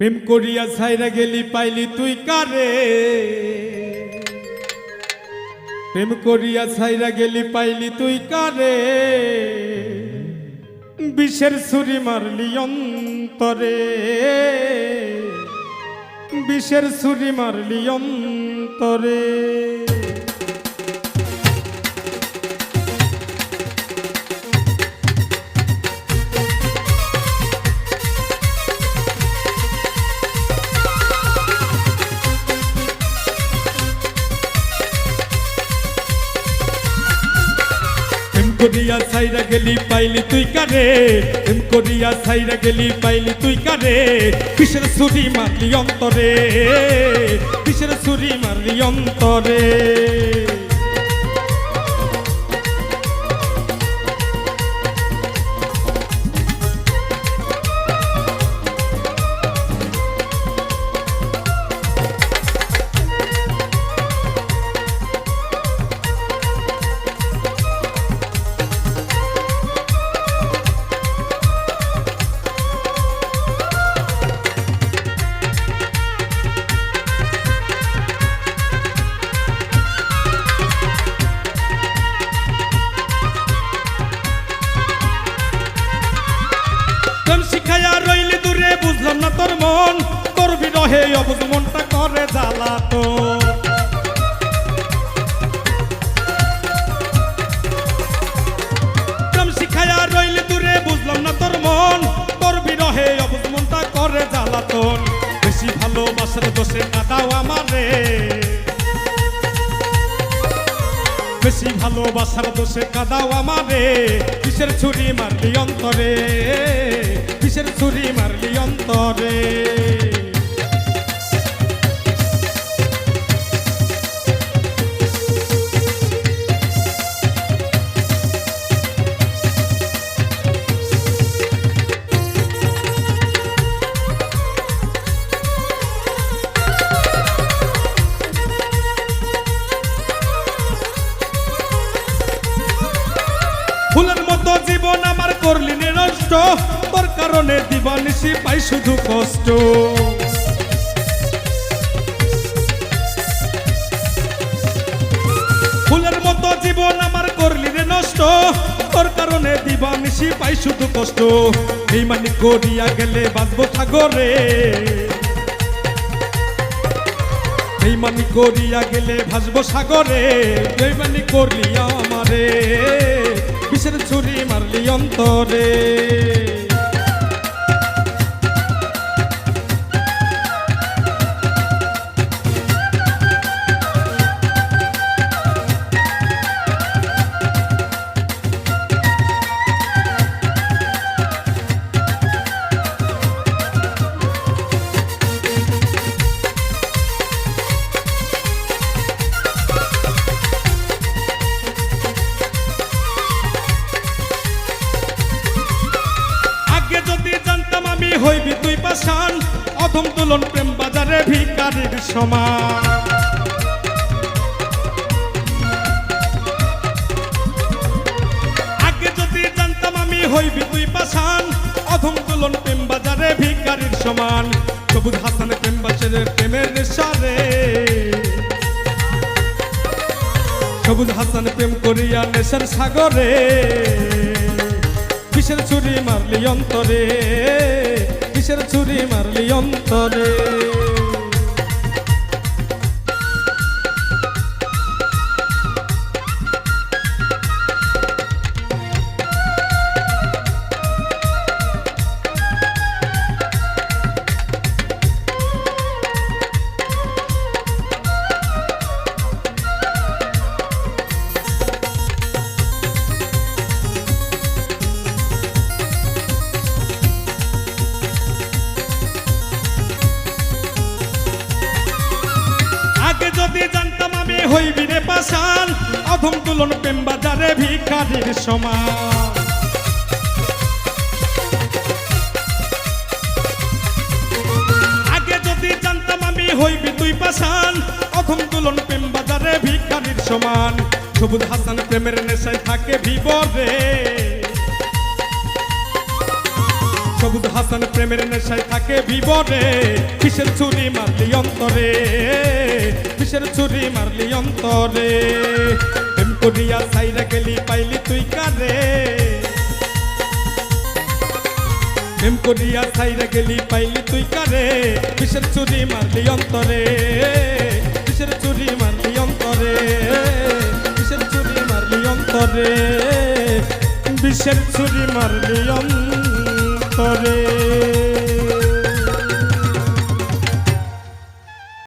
প্রেম করিয়া ছাইরা গেলি পাইলি তুই কারে? প্রেম করিয়া ছাইরা গেলি পাইলি তুই কারে? বিষের ছুরি মারলি অন্তরে। বিষের ছুরি মারলি অন্তরে। করিয়া সাইরা গেলি পাইলি তুই কারে? প্রেম করিয়া সাইরা গেলি পাইলি তুই কারে? কিসের সুরি মারলি অন্তরে? কিসের সুরি মারলি অন্তরে? না তোর মন তোর বিরহে অবগমনটা মনটা বেশি ভালোবাসার দোষে কাদাও আমারে। কিসের ছুরি মারলি অন্তরে? কিসের ছুরি মারলি অন্তরে? জীবন আমার করলি নষ্ট। তোর কারণে দিবানিসি পাই শুধু কষ্ট। ফুলের মতো জীবন আমার করলি রে নষ্ট। তোর কারণে দিবানিসি পাই শুধু কষ্ট। এই মানে করিয়া গেলে বাঁচবো সাগরে। এই মানি করিয়া গেলে ভাসবো সাগরে। এই মানি করলি আমারে। বিষের ছুরি মারলি অন্তরে। যদি জানতাম আমি হইবি তুই পাশান। অধম তুলন প্রেম বাজারে ভিকারির সমান। আগে যদি জানতাম আমি হইবি তুই পাশান, অধম তুলন প্রেম বাজারে ভিকারির সমান। সবুজ হাসান প্রেম বাজারে প্রেমের নেশারে সবুজ হাসান প্রেম করিয়া নেশার সাগরে। কিসের ছুরি মারলি অন্তরে? কিসের ছুরি মারলি অন্তরে? হইবি রে পাশান। অধম তুলন প্রেম বাজারে ভিখারির সমান। আগে যদি জানতাম আমি হইবি তুই পাশাল অধম তুলন প্রেম বাজারে ভিখারির সমান। সবুজ হাসান প্রেমের নেশায় থাকে ভিবরে। সবুজ হাসান প্রেমের নেশায় থাকে বিবরে কিসের ছুরি মারলি অন্তরে? কিসের ছুরি মারলি অন্তরে? প্রেম করিয়া সাইরা গেলি, পাইলি তুই কারে? প্রেম করিয়া সাইরা গেলি, পাইলি তুই কারে? কিসের ছুরি মারলি অন্তরে? কিসের ছুরি মারলি অন্তরে? কিসের ছুরি মারলি অন্তরে? বিষের ছুরি মারলি অন্তরে? সরে